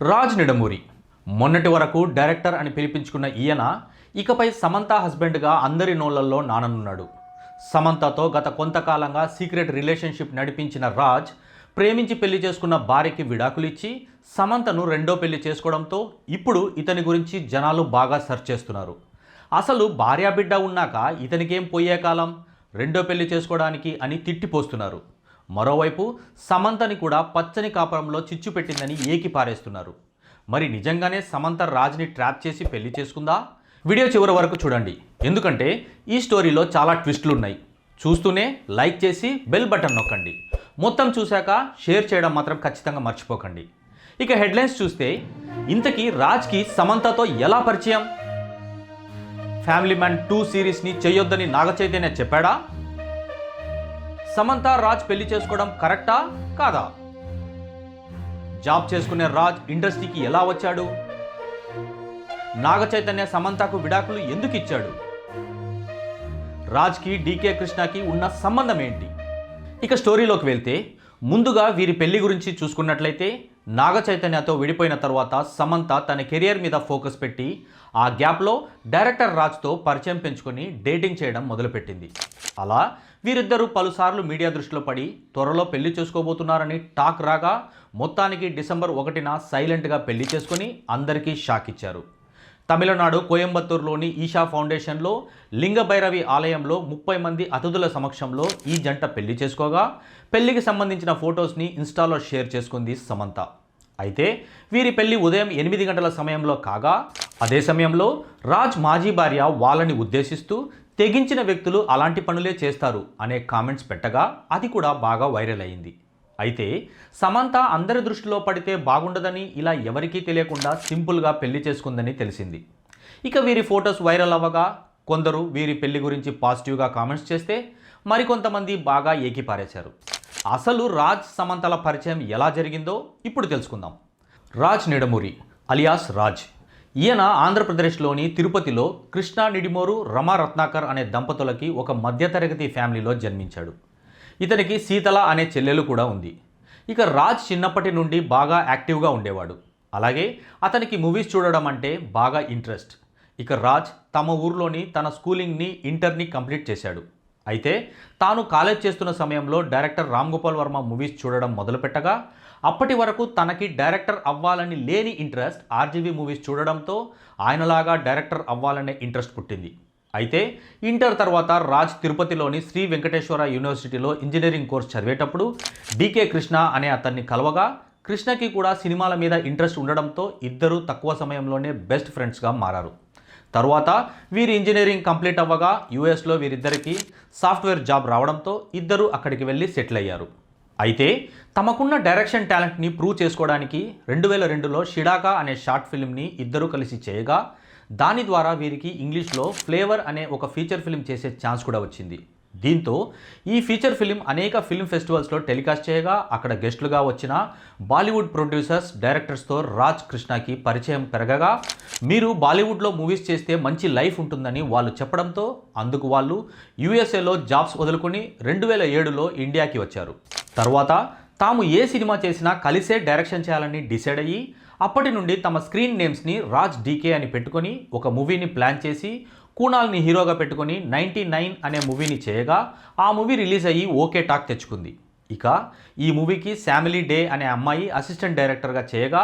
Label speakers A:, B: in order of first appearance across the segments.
A: రాజ్ నిడమూరి. మొన్నటి వరకు డైరెక్టర్ అని పిలిపించుకున్న ఈయన ఇకపై సమంత హస్బెండ్గా అందరి నోళ్ళల్లో నాననున్నాడు. సమంతతో గత కొంతకాలంగా సీక్రెట్ రిలేషన్షిప్ నడిపించిన రాజ్ ప్రేమించి పెళ్ళి చేసుకున్న భార్యకి విడాకులిచ్చి సమంతను రెండో పెళ్ళి చేసుకోవడంతో ఇప్పుడు ఇతని గురించి జనాలు బాగా సెర్చ్ చేస్తున్నారు. అసలు భార్యా బిడ్డ ఉన్నాక ఇతనికేం పోయే కాలం? రెండో పెళ్ళి చేసుకోవడానికి అని తిట్టిపోస్తున్నారు. మరోవైపు సమంతని కూడా పచ్చని కాపురంలో చిచ్చు పెట్టిందని ఏకి పారేస్తున్నారు. మరి నిజంగానే సమంత రాజ్ని ట్రాప్ చేసి పెళ్ళి చేసుకుందా? వీడియో చివరి వరకు చూడండి. ఎందుకంటే ఈ స్టోరీలో చాలా ట్విస్టులు ఉన్నాయి చూస్తూనే లైక్ చేసి బెల్ బటన్ నొక్కండి. మొత్తం చూశాక షేర్ చేయడం మాత్రం ఖచ్చితంగా మర్చిపోకండి. ఇక హెడ్లైన్స్ చూస్తే ఇంతకీ రాజ్కి సమంతతో ఎలా పరిచయం? ఫ్యామిలీ మ్యాన్ టూ సిరీస్ని చేయొద్దని నాగ చైతన్య చెప్పాడా? సమంత రాజ్ పెళ్ళి చేసుకోవడం కరెక్టా? కాదా? జాబ్ చేసుకునే రాజ్ ఇండస్ట్రీకి ఎలా వచ్చాడు? నాగ చైతన్య సమంతకు విడాకులు ఎందుకు ఇచ్చాడు? రాజ్కి డీకే కృష్ణకి ఉన్న సంబంధం ఏంటి? ఇక స్టోరీలోకి వెళ్తే ముందుగా వీరి పెళ్ళి గురించి చూసుకున్నట్లయితే నాగ చైతన్యతో విడిపోయిన తర్వాత సమంత తన కెరియర్ మీద ఫోకస్ పెట్టి ఆ గ్యాప్లో డైరెక్టర్ రాజ్తో పరిచయం పెంచుకొని డేటింగ్ చేయడం మొదలుపెట్టింది. అలా వీరిద్దరూ పలుసార్లు మీడియా దృష్టిలో పడి త్వరలో పెళ్ళి చేసుకోబోతున్నారని టాక్ రాగా మొత్తానికి డిసెంబర్ ఒకటిన సైలెంట్గా పెళ్ళి చేసుకొని అందరికీ షాక్ ఇచ్చారు. తమిళనాడు కోయంబత్తూరులోని ఈషా ఫౌండేషన్లో లింగభైరవి ఆలయంలో ముప్పై మంది అతిథుల సమక్షంలో ఈ జంట పెళ్ళి చేసుకోగా. పెళ్ళికి సంబంధించిన ఫొటోస్ని ఇన్స్టాలో షేర్ చేసుకుంది సమంత. అయితే వీరి పెళ్ళి ఉదయం ఎనిమిది గంటల సమయంలో కాగా అదే సమయంలో రాజ్ మాజీ భార్య వాళ్ళని ఉద్దేశిస్తూ తెగించిన వ్యక్తులు అలాంటి పనులే చేస్తారు అనే కామెంట్స్ పెట్టగా అది కూడా బాగా వైరల్ అయింది. అయితే సమంత అందరి దృష్టిలో పడితే బాగుండదని ఇలా ఎవరికీ తెలియకుండా సింపుల్గా పెళ్ళి చేసుకుందని తెలిసింది. ఇక వీరి ఫొటోస్ వైరల్ అవ్వగా కొందరు వీరి పెళ్ళి గురించి పాజిటివ్గా కామెంట్స్ చేస్తే మరికొంతమంది బాగా ఏకిపారేశారు. అసలు రాజ్ సమంతల పరిచయం ఎలా జరిగిందో ఇప్పుడు తెలుసుకుందాం. రాజ్ నిడమూరి అలియాస్ రాజ్. ఈయన ఆంధ్రప్రదేశ్లోని తిరుపతిలో కృష్ణా నిడిమోరు రమా రత్నాకర్ అనే దంపతులకి ఒక మధ్యతరగతి ఫ్యామిలీలో జన్మించాడు. ఇతనికి సీతల అనే చెల్లెలు కూడా ఉంది. ఇక రాజ్ చిన్నప్పటి నుండి బాగా యాక్టివ్గా ఉండేవాడు. అలాగే అతనికి మూవీస్ చూడడం అంటే బాగా ఇంట్రెస్ట్. ఇక రాజ్ తమ ఊర్లోని తన స్కూలింగ్ని ఇంటర్ని కంప్లీట్ చేశాడు. అయితే తాను కాలేజ్ చేస్తున్న సమయంలో డైరెక్టర్ రామ్ గోపాల్ వర్మ మూవీస్ చూడడం మొదలుపెట్టగా అప్పటి వరకు తనకి డైరెక్టర్ అవ్వాలని లేని ఇంట్రెస్ట్ ఆర్జీవీ మూవీస్ చూడడంతో ఆయనలాగా డైరెక్టర్ అవ్వాలనే ఇంట్రెస్ట్ పుట్టింది. అయితే ఇంటర్ తర్వాత రాజ్ తిరుపతిలోని శ్రీ వెంకటేశ్వర యూనివర్సిటీలో ఇంజనీరింగ్ కోర్స్ చదివేటప్పుడు డీకే కృష్ణ అనే అతన్ని కలవగా కృష్ణకి కూడా సినిమాల మీద ఇంట్రెస్ట్ ఉండడంతో ఇద్దరు తక్కువ సమయంలోనే బెస్ట్ ఫ్రెండ్స్గా మారారు. తరువాత వీరి ఇంజనీరింగ్ కంప్లీట్ అవ్వగా యూఎస్లో వీరిద్దరికి సాఫ్ట్వేర్ జాబ్ రావడంతో ఇద్దరు అక్కడికి వెళ్ళి సెటిల్ అయ్యారు. అయితే తమకున్న డైరెక్షన్ టాలెంట్ని ప్రూవ్ చేసుకోవడానికి రెండు వేల రెండులో షిడాకా అనే షార్ట్ ఫిల్మ్ని ఇద్దరు కలిసి చేయగా దాని ద్వారా వీరికి ఇంగ్లీష్లో ఫ్లేవర్ అనే ఒక ఫీచర్ ఫిల్మ్ చేసే ఛాన్స్ కూడా వచ్చింది. దీంతో ఈ ఫీచర్ ఫిల్మ్ అనేక ఫిల్మ్ ఫెస్టివల్స్లో టెలికాస్ట్ చేయగా అక్కడ గెస్టులుగా వచ్చిన బాలీవుడ్ ప్రొడ్యూసర్స్ డైరెక్టర్స్తో రాజ్ కృష్ణకి పరిచయం పెరగగా మీరు బాలీవుడ్లో మూవీస్ చేస్తే మంచి లైఫ్ ఉంటుందని వాళ్ళు చెప్పడంతో అందుకు వాళ్ళు యూఎస్ఏలో జాబ్స్ వదులుకొని రెండు వేల ఏడులో ఇండియాకి వచ్చారు. తర్వాత తాము ఏ సినిమా చేసినా కలిసే డైరెక్షన్ చేయాలని డిసైడ్ అయ్యి అప్పటి నుండి తమ స్క్రీన్ నేమ్స్ని రాజ్ డీకే అని పెట్టుకొని ఒక మూవీని ప్లాన్ చేసి కూనాల్ని హీరోగా పెట్టుకొని నైంటీ నైన్ అనే మూవీని చేయగా ఆ మూవీ రిలీజ్ అయ్యి ఓకే టాక్ తెచ్చుకుంది. ఇక ఈ మూవీకి శామిలీ డే అనే అమ్మాయి అసిస్టెంట్ డైరెక్టర్గా చేయగా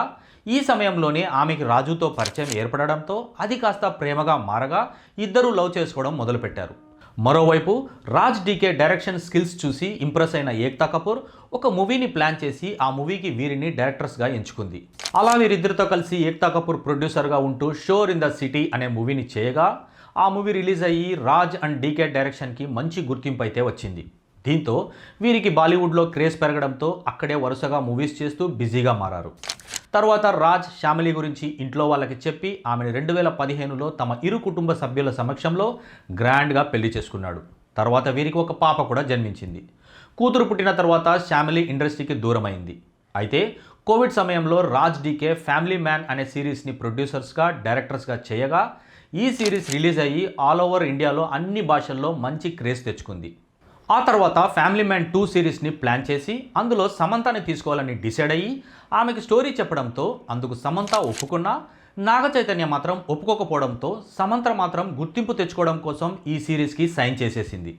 A: ఈ సమయంలోనే ఆమెకి రాజుతో పరిచయం ఏర్పడడంతో అది కాస్త ప్రేమగా మారగా ఇద్దరూ లవ్ చేసుకోవడం మొదలుపెట్టారు. మరోవైపు రాజ్ డీకే డైరెక్షన్ స్కిల్స్ చూసి ఇంప్రెస్ అయిన ఏక్తా కపూర్ ఒక మూవీని ప్లాన్ చేసి ఆ మూవీకి వీరిని డైరెక్టర్స్గా ఎంచుకుంది. అలా వీరిద్దరితో కలిసి ఏక్తా కపూర్ ప్రొడ్యూసర్గా ఉంటూ షోర్ ఇన్ ద సిటీ అనే మూవీని చేయగా ఆ మూవీ రిలీజ్ అయ్యి రాజ్ అండ్ డీకే డైరెక్షన్కి మంచి గుర్తింపు అయితే వచ్చింది. దీంతో వీరికి బాలీవుడ్లో క్రేజ్ పెరగడంతో అక్కడే వరుసగా మూవీస్ చేస్తూ బిజీగా మారారు. తర్వాత రాజ్ శ్యామిలి గురించి ఇంట్లో వాళ్ళకి చెప్పి ఆమెను రెండు వేల పదిహేనులో తమ ఇరు కుటుంబ సభ్యుల సమక్షంలో గ్రాండ్గా పెళ్ళి చేసుకున్నాడు. తర్వాత వీరికి ఒక పాప కూడా జన్మించింది. కూతురు పుట్టిన తర్వాత శ్యామిలి ఇండస్ట్రీకి దూరమైంది. అయితే కోవిడ్ సమయంలో రాజ్ డీకే ఫ్యామిలీ మ్యాన్ అనే సిరీస్ని ప్రొడ్యూసర్స్గా డైరెక్టర్స్గా చేయగా ఈ సిరీస్ రిలీజ్ అయ్యి ఆల్ ఓవర్ ఇండియాలో అన్ని భాషల్లో మంచి క్రేజ్ తెచ్చుకుంది. ఆ తర్వాత ఫ్యామిలీ మ్యాన్ టూ సిరీస్ని ప్లాన్ చేసి అందులో సమంతని తీసుకోవాలని డిసైడ్ అయ్యి ఆమెకి స్టోరీ చెప్పడంతో అందుకు సమంత ఒప్పుకున్నా నాగ చైతన్య మాత్రం ఒప్పుకోకపోవడంతో సమంత మాత్రం గుర్తింపు తెచ్చుకోవడం కోసం ఈ సిరీస్కి సైన్ చేసేసింది.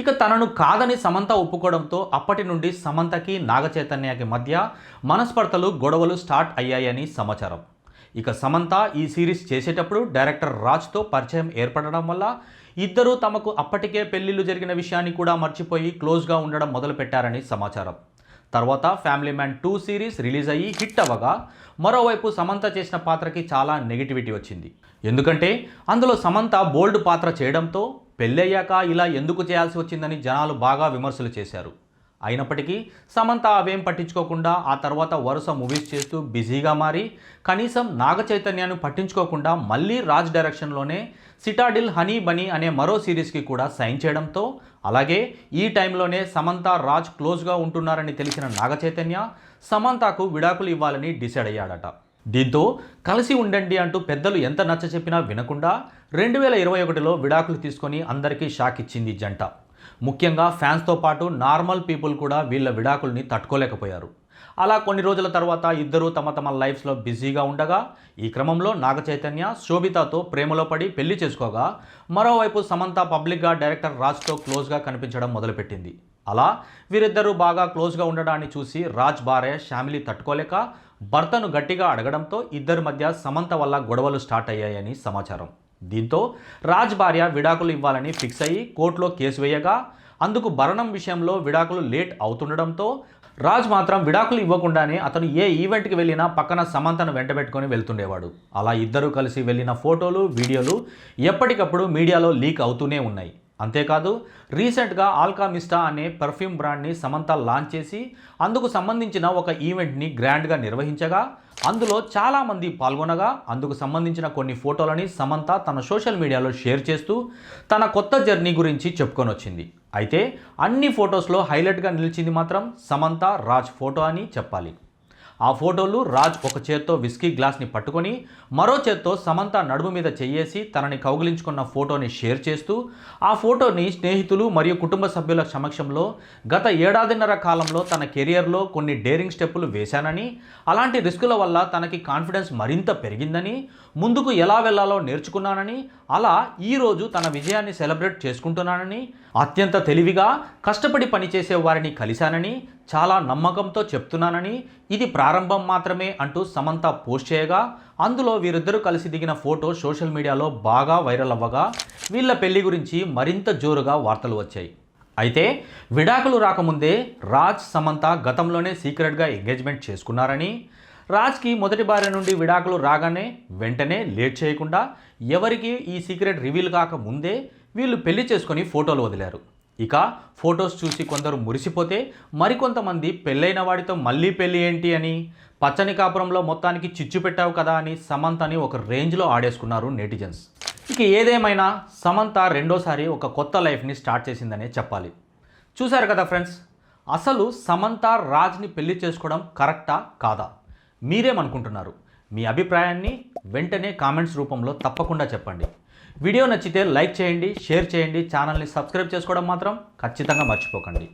A: ఇక తనను కాదని సమంత ఒప్పుకోవడంతో అప్పటి నుండి సమంతకి నాగ చైతన్యకి మధ్య మనస్పర్ధలు గొడవలు స్టార్ట్ అయ్యాయని సమాచారం. ఇక సమంత ఈ సిరీస్ చేసేటప్పుడు డైరెక్టర్ రాజ్తో పరిచయం ఏర్పడడం వల్ల ఇద్దరూ తమకు అప్పటికే పెళ్ళిళ్ళు జరిగిన విషయాన్ని కూడా మర్చిపోయి క్లోజ్గా ఉండడం మొదలుపెట్టారని సమాచారం. తర్వాత family man two series release అయ్యి హిట్ అవ్వగా మరోవైపు సమంత చేసిన పాత్రకి చాలా నెగిటివిటీ వచ్చింది. ఎందుకంటే అందులో సమంత బోల్డ్ పాత్ర చేయడంతో పెళ్ళయ్యాక ఇలా ఎందుకు చేయాల్సి వచ్చిందని జనాలు బాగా విమర్శలు చేశారు. అయినప్పటికీ సమంత అవేం పట్టించుకోకుండా ఆ తర్వాత వరుస మూవీస్ చేస్తూ బిజీగా మారి కనీసం నాగ చైతన్యాన్ని పట్టించుకోకుండా మళ్ళీ రాజ్ డైరెక్షన్లోనే సిటాడిల్ హనీ బనీ అనే మరో సిరీస్కి కూడా సైన్ చేయడంతో అలాగే ఈ టైంలోనే సమంత రాజ్ క్లోజ్గా ఉంటున్నారని తెలిసిన నాగ చైతన్య సమంతకు విడాకులు ఇవ్వాలని డిసైడ్ అయ్యాడట. దీంతో కలిసి ఉండండి అంటూ పెద్దలు ఎంత నచ్చ చెప్పినా వినకుండా రెండు వేల ఇరవై ఒకటిలో విడాకులు తీసుకొని అందరికీ షాక్ ఇచ్చింది జంట. ముఖ్యంగా ఫ్యాన్స్తో పాటు నార్మల్ పీపుల్ కూడా వీళ్ళ విడాకుల్ని తట్టుకోలేకపోయారు. అలా కొన్ని రోజుల తర్వాత ఇద్దరూ తమ తమ లైఫ్స్లో బిజీగా ఉండగా ఈ క్రమంలో నాగ చైతన్య శోభితతో ప్రేమలో పడి పెళ్ళి చేసుకోగా మరోవైపు సమంత పబ్లిక్గా డైరెక్టర్ రాజ్తో క్లోజ్గా కనిపించడం మొదలుపెట్టింది. అలా వీరిద్దరూ బాగా క్లోజ్గా ఉండడాన్ని చూసి రాజ్ భార్య ఫ్యామిలీ తట్టుకోలేక భర్తను గట్టిగా అడగడంతో ఇద్దరి మధ్య సమంత వల్ల గొడవలు స్టార్ట్ అయ్యాయని సమాచారం. దీంతో రాజ్ భార్య విడాకులు ఇవ్వాలని ఫిక్స్ అయ్యి కోర్టులో కేసు వేయగా అందుకు భరణం విషయంలో విడాకులు లేట్ అవుతుండడంతో రాజ్ మాత్రం విడాకులు ఇవ్వకుండానే అతను ఏ ఈవెంట్కి వెళ్ళినా పక్కన సమంతను వెంటబెట్టుకొని వెళ్తుండేవాడు. అలా ఇద్దరూ కలిసి వెళ్ళిన ఫోటోలు వీడియోలు ఎప్పటికప్పుడు మీడియాలో లీక్ అవుతూనే ఉన్నాయి. అంతేకాదు రీసెంట్గా ఆల్కామిస్టా అనే పర్ఫ్యూమ్ బ్రాండ్ని సమంత లాంచ్ చేసి అందుకు సంబంధించిన ఒక ఈవెంట్ని గ్రాండ్గా నిర్వహించగా అందులో చాలామంది పాల్గొనగా అందుకు సంబంధించిన కొన్ని ఫోటోలని సమంత తన సోషల్ మీడియాలో షేర్ చేస్తూ తన కొత్త జర్నీ గురించి చెప్పుకొని వచ్చింది అయితే అన్ని ఫొటోస్లో హైలైట్గా నిలిచింది మాత్రం సమంత రాజ్ ఫోటో అని చెప్పాలి. ఆ ఫోటోలు రాజ్ ఒక చేత్తో విస్కీ గ్లాస్ని పట్టుకొని మరో చేత్తో సమంత నడుము మీద చెయ్యేసి తనని కౌగిలించుకున్న ఫోటోని షేర్ చేస్తూ ఆ ఫోటోని స్నేహితులు మరియు కుటుంబ సభ్యుల సమక్షంలో గత ఏడాదిన్నర కాలంలో తన కెరియర్లో కొన్ని డేరింగ్ స్టెప్పులు వేశానని అలాంటి రిస్కుల వల్ల తనకి కాన్ఫిడెన్స్ మరింత పెరిగిందని ముందుకు ఎలా వెళ్ళాలో నేర్చుకున్నానని అలా ఈరోజు తన విజయాన్ని సెలబ్రేట్ చేసుకుంటున్నానని అత్యంత తెలివిగా కష్టపడి పనిచేసే వారిని కలిశానని చాలా నమ్మకంతో చెప్తున్నానని ఇది ప్రారంభం మాత్రమే అంటూ సమంత పోస్ట్ చేయగా అందులో వీరిద్దరూ కలిసి దిగిన ఫోటో సోషల్ మీడియాలో బాగా వైరల్ అవ్వగా వీళ్ళ పెళ్ళి గురించి మరింత జోరుగా వార్తలు వచ్చాయి. అయితే విడాకులు రాకముందే రాజ్ సమంత గతంలోనే సీక్రెట్గా ఎంగేజ్మెంట్ చేసుకున్నారని రాజ్కి మొదటి భార్య నుండి విడాకులు రాగానే వెంటనే లేట్ చేయకుండా ఎవరికి ఈ సీక్రెట్ రివీల్ కాక ముందే వీళ్ళు పెళ్ళి చేసుకొని ఫోటోలు వదిలారు. ఇక ఫొటోస్ చూసి కొందరు మురిసిపోతే మరికొంతమంది పెళ్ళైన వాడితో మళ్ళీ పెళ్ళి ఏంటి అని? పచ్చని కాపురంలో మొత్తానికి చిచ్చు పెట్టావు కదా అని సమంతని ఒక రేంజ్లో ఆడేసుకున్నారు నెటిజన్స్. ఇక ఏదేమైనా సమంత రెండోసారి ఒక కొత్త లైఫ్ని స్టార్ట్ చేసిందనే చెప్పాలి. చూశారు కదా ఫ్రెండ్స్ అసలు సమంత రాజ్ని పెళ్ళి చేసుకోవడం కరెక్టా కాదా? మీరేమనుకుంటున్నారు? మీ అభిప్రాయాన్ని వెంటనే కామెంట్స్ రూపంలో తప్పకుండా చెప్పండి. వీడియో నచ్చితే లైక్ చేయండి షేర్ చేయండి ఛానల్ని సబ్స్క్రైబ్ చేసుకోవడం మాత్రం ఖచ్చితంగా మర్చిపోకండి.